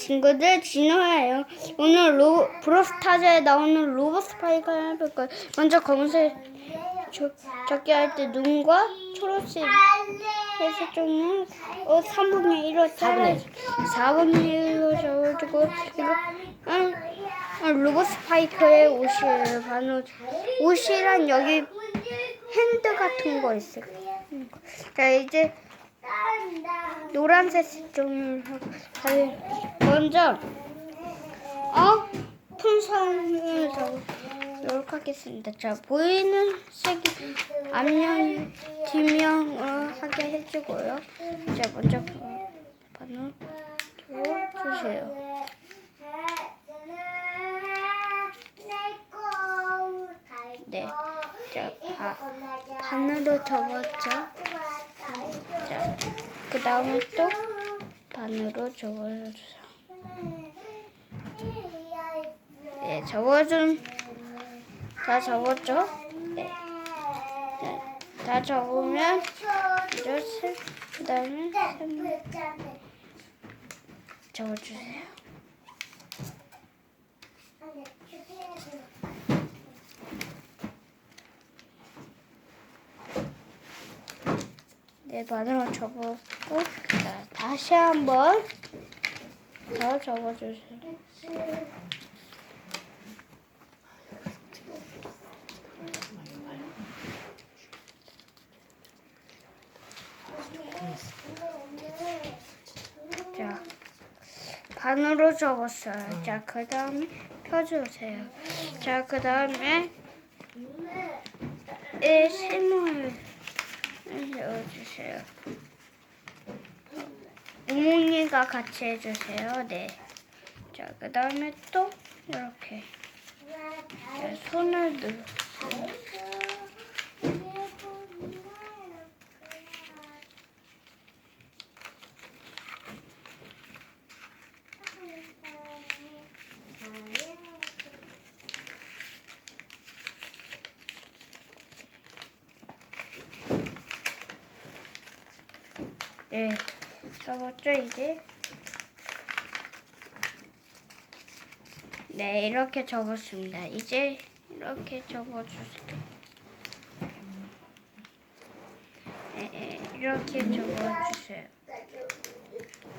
친구들 진호예요. 오늘 로 브로스타즈에 나오는 로봇 스파이크를 해볼 거예요. 먼저 검은색 저, 적게 할 때 눈과 초록색 해서 좀어 3분의 1로 4분의 4분의 1로 적어주고 이거 음, 음, 로봇 스파이크의 옷이에요. 반옷 옷이란 여기 핸드 같은 거 있어요. 음. 자 이제 노란색 자, 먼저 어 풍선을 넣도록 하겠습니다. 자 보이는 색이 앞면 뒷면으로 하게 해주고요. 자 먼저 바늘 주세요. 네, 자 바, 바늘로 접었죠. 다음에 또 반으로 접어주세요. 네, 접어준 다 접었죠? 네. 네, 다 접으면 이제 색, 그 다음에 색 접어주세요. 네, 반으로 접었고 자, 다시 한번 더 접어주세요. 자, 반으로 접었어요. 자, 그 다음에 펴주세요. 자, 그 다음에 이 세모를 넣어주세요. 어머니가 같이 해주세요. 네. 자, 그 다음에 또 이렇게 자, 손을 넣어. 네. 접었죠, 이제? 네, 이렇게 접었습니다. 이제 이렇게 접어주세요. 네, 네, 이렇게 접어주세요.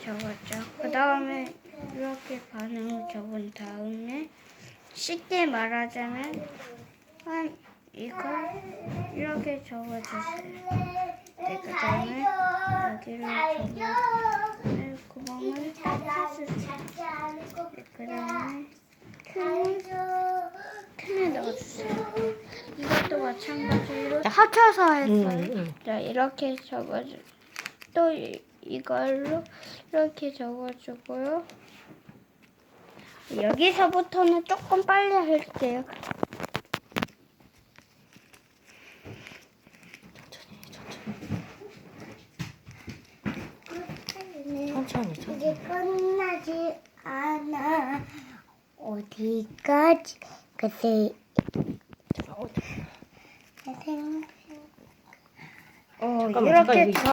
접었죠. 그 다음에 이렇게 반으로 접은 다음에 쉽게 말하자면 한 이걸 이렇게 접어주세요. 다음에 여기를 접어 구멍을 다음에 틈을, 틈에 넣어주세요. 이것도 마찬가지로 합쳐서 했어요. 응. 자, 이렇게 접어주. 또 이, 이걸로 이렇게 접어주고요. 여기서부터는 조금 빨리 할게요. 천천히 천천히. 이제 끝나지 않아. 어디까지? 그때 어, 생각 어, 잠깐만, 이렇게 잠깐, 이거